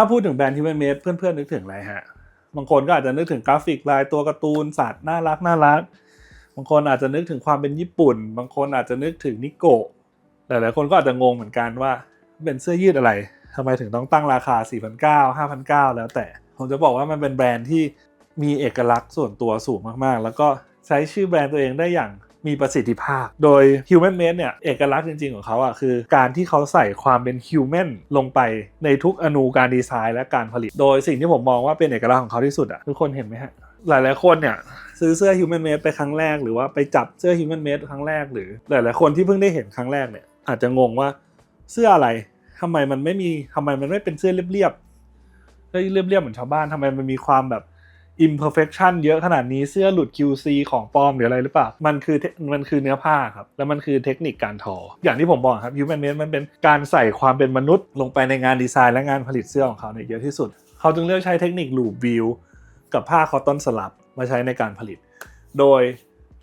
ถ้าพูดถึงแบรนด์ Human Made เพื่อนๆนึกถึงอะไรฮะ บางคนก็อาจจะนึกถึงกราฟิกลายตัวการ์ตูนสัตว์น่ารักน่ารัก บางคนอาจจะนึกถึงความเป็นญี่ปุ่น บางคนอาจจะนึกถึงนิโกะ หลายๆคนก็อาจจะงงเหมือนกันว่าเป็นเสื้อยืดอะไรทำไมถึงต้องตั้งราคา 4,900 5,900 แล้วแต่ ผมจะบอกว่ามันเป็นแบรนด์ที่มีเอกลักษณ์ส่วนตัวสูงมากๆ แล้วก็ใช้ชื่อแบรนด์ตัวเองได้อย่าง มีประสิทธิภาพ โดย Human Made เนี่ยเอกลักษณ์จริง ๆ ของเขาอะคือ การที่เขาใส่ความเป็น Human ลงไปในทุกอนูการดีไซน์และการผลิต โดยสิ่งที่ผมมองว่าเป็นเอกลักษณ์ของเขาที่สุดอะทุกคนเห็นไหมฮะหลายๆคนเนี่ยซื้อเสื้อ Human Made ไปครั้งแรกหรือว่าไปจับเสื้อ Human Made ครั้งแรกหรือหลายๆคนที่เพิ่งได้เห็นครั้งแรกเนี่ยอาจจะงงว่าเสื้ออะไรทำไมมันไม่มีทำไมมันไม่เป็นเสื้อเรียบๆเสื้อเรียบๆเหมือนชาวบ้านทำไมมันมีความแบบ imperfection เยอะขนาดนี้เสื้อหลุด QC ของปลอมหรืออะไรหรือเปล่า มันคือมันคือเนื้อผ้าครับ แล้วมันคือเทคนิคการทอ อย่างที่ผมบอกครับ Human Made มันเป็นการใส่ความเป็นมนุษย์ ลงไปในงานดีไซน์และงานผลิตเสื้อของเขาเนี่ยเยอะที่สุด เขาจึงเลือกใช้เทคนิคลูบวิวกับผ้าคอตตอนสลับมาใช้ในการผลิต โดย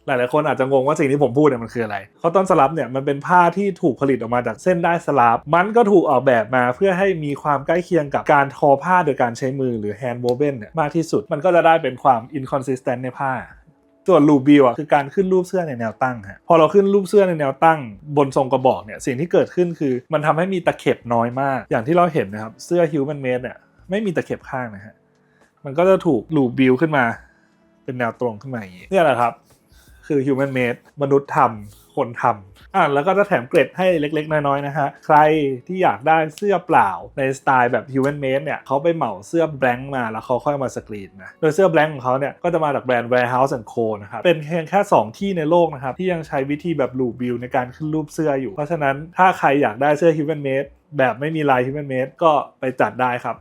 หลาย ๆ คนอาจจะงงว่าสิ่งที่ผมพูดเนี่ยมันคืออะไรคอตตอนสลับเนี่ยมันเป็นผ้าที่ถูกผลิตออกมาจากเส้นได้สลับ มันก็ถูกออกแบบมาเพื่อให้มีความใกล้เคียงกับการทอผ้าโดยการใช้มือหรือ hand woven เนี่ยมากที่สุด มันก็จะได้เป็นความ inconsistent ในผ้าส่วนลูบิวอะคือการขึ้นรูปเสื้อในแนวตั้งฮะพอเราขึ้นรูปเสื้อในแนวตั้ง บนทรงกระบอกเนี่ยสิ่งที่เกิดขึ้นคือ มันทำให้มีตะเข็บน้อยมาก อย่างที่เราเห็นนะครับเสื้อ human made เนี่ยไม่มีตะเข็บข้างนะฮะมันก็จะถูกลูบิวขึ้นมา เป็นแนวตรงขึ้นมาอย่างนี้เนี่ยแหละครับ คือ human made มนุษย์ทำคนทำอะแล้วก็จะแถมเกร็ดให้เล็กๆ น้อยๆ นะฮะ ใครที่อยากได้เสื้อเปล่าในสไตล์แบบ human made เนี่ยเขาไปเหมาเสื้อแบงค์มาแล้วเขาค่อยมาสกรีนนะ โดยเสื้อแบงค์ของเขาเนี่ยก็จะมาจากแบรนด์ warehouse and co นะครับ เป็นเพียงแค่ 2 ที่ในโลกนะครับ ที่ยังใช้วิธีแบบ loop view ในการขึ้นรูปเสื้ออยู่ เพราะฉะนั้นถ้าใครอยากได้เสื้อ human made แบบไม่มีลาย human made ก็ไปจัดได้ครับ